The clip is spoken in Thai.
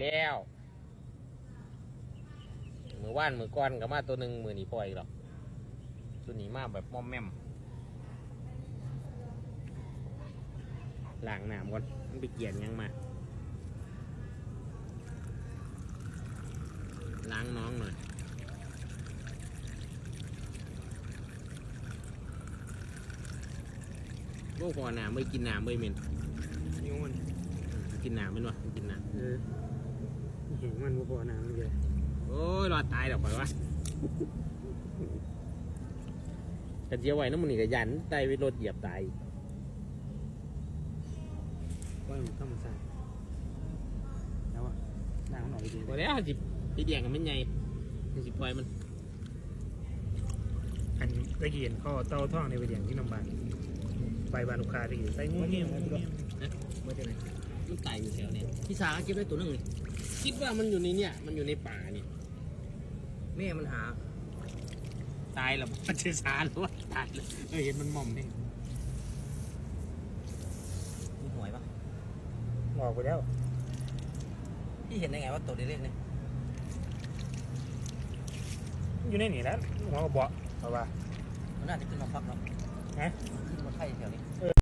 แล้วมือว่านมือก้อนก็มาตัวหนึ่งมือหนีปล่อยหรอกตัวหนีมาแบบมอมแมมล้างน้ำก่อนมันไปเกี่ยนหยังมาล้างน้องหน่อยโอ้พอน้ำไม่กินน้ำไม่เหม็นนิ้วมันกินน้ำเป็นวะกินน้เออเห็น มันบ่พอน้ำมันเลยำโอ้ยรอดตายดอกไปวะกระเจียวไว้น้ำมันนี่กระยันตายไปรถเหยียบตายว่ามันธรรมชาติแล้วอะน้ำมันออกไปดีพอแล้วจิพี่เดียงกันไม่ไงมันสิปล่อยมันอันตะเกียนข้อเต้าท่องในไปเดียงที่นำบานไปบานลูกค้าที่ใส่งูเงี้ยมันก็ว่าจะไหน มันตายอยู่แถวเนี้พี่สาก็เก็บได้ตัวหนึงเลยคิดว่ามันอยู่ในเนี่ย มันอยู่ในป่านี่แม่มันหาตายแล้วมันจะสาหรือว่าตายเลยเออเห็นมันหม่อมดิมีหวยปะออกไปแล้ว พี่เห็นได้ไงว่าตัวเล็กๆเนี่ยอยู่ในนี่แล้วหัวกระเบาะเพราะว่า มันน่าจะขึ้นมาพักเนาะฮะ ขึ้นมาไข่แถวนี้เออ